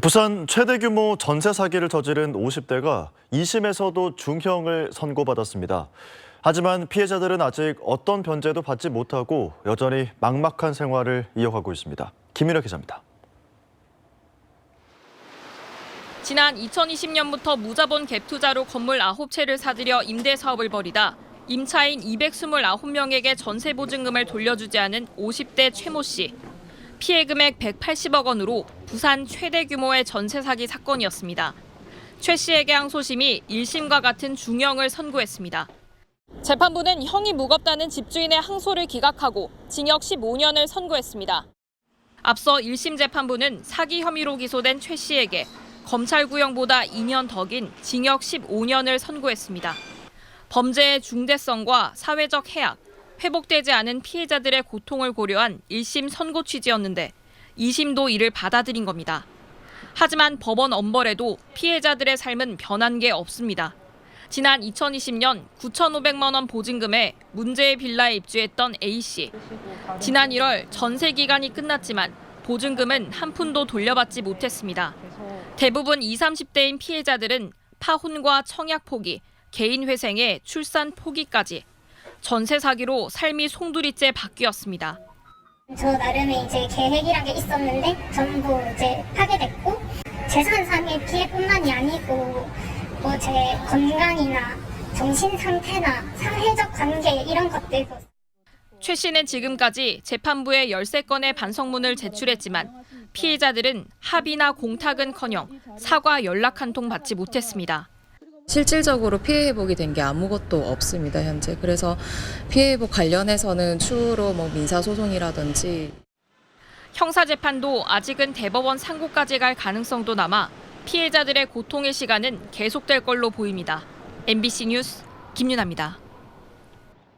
부산 최대 규모 전세 사기를 저지른 50대가 2심에서도 중형을 선고받았습니다. 하지만 피해자들은 아직 어떤 변제도 받지 못하고 여전히 막막한 생활을 이어가고 있습니다. 김민혁 기자입니다. 지난 2020년부터 무자본 갭 투자로 건물 9채를 사들여 임대 사업을 벌이다 임차인 229명에게 전세 보증금을 돌려주지 않은 50대 최모 씨. 피해 금액 180억 원으로 부산 최대 규모의 전세 사기 사건이었습니다. 최 씨에게 항소심이 1심과 같은 중형을 선고했습니다. 재판부는 형이 무겁다는 집주인의 항소를 기각하고 징역 15년을 선고했습니다. 앞서 1심 재판부는 사기 혐의로 기소된 최 씨에게 검찰 구형보다 2년 더 긴 징역 15년을 선고했습니다. 범죄의 중대성과 사회적 해악, 회복되지 않은 피해자들의 고통을 고려한 1심 선고 취지였는데 2심도 이를 받아들인 겁니다. 하지만 법원 엄벌에도 피해자들의 삶은 변한 게 없습니다. 지난 2020년 9,500만 원 보증금에 문제의 빌라에 입주했던 A 씨. 지난 1월 전세 기간이 끝났지만 보증금은 한 푼도 돌려받지 못했습니다. 대부분 20, 30대인 피해자들은 파혼과 청약 포기, 개인 회생에 출산 포기까지 전세 사기로 삶이 송두리째 바뀌었습니다. 저 나름의 이제 계획이란 게 있었는데 전부 이제 파괴됐고 재산상의 피해뿐만이 아니고 뭐 제 건강이나 정신 상태나 사회적 관계 이런 것들도 최 씨는 지금까지 재판부에 13건의 반성문을 제출했지만 피해자들은 합의나 공탁은커녕 사과 연락 한 통 받지 못했습니다. 실질적으로 피해 회복이 된 게 아무것도 없습니다, 현재. 그래서 피해 회복 관련해서는 추후로 뭐 민사 소송이라든지 형사 재판도 아직은 대법원 상고까지 갈 가능성도 남아 피해자들의 고통의 시간은 계속될 걸로 보입니다. MBC 뉴스 김윤아입니다.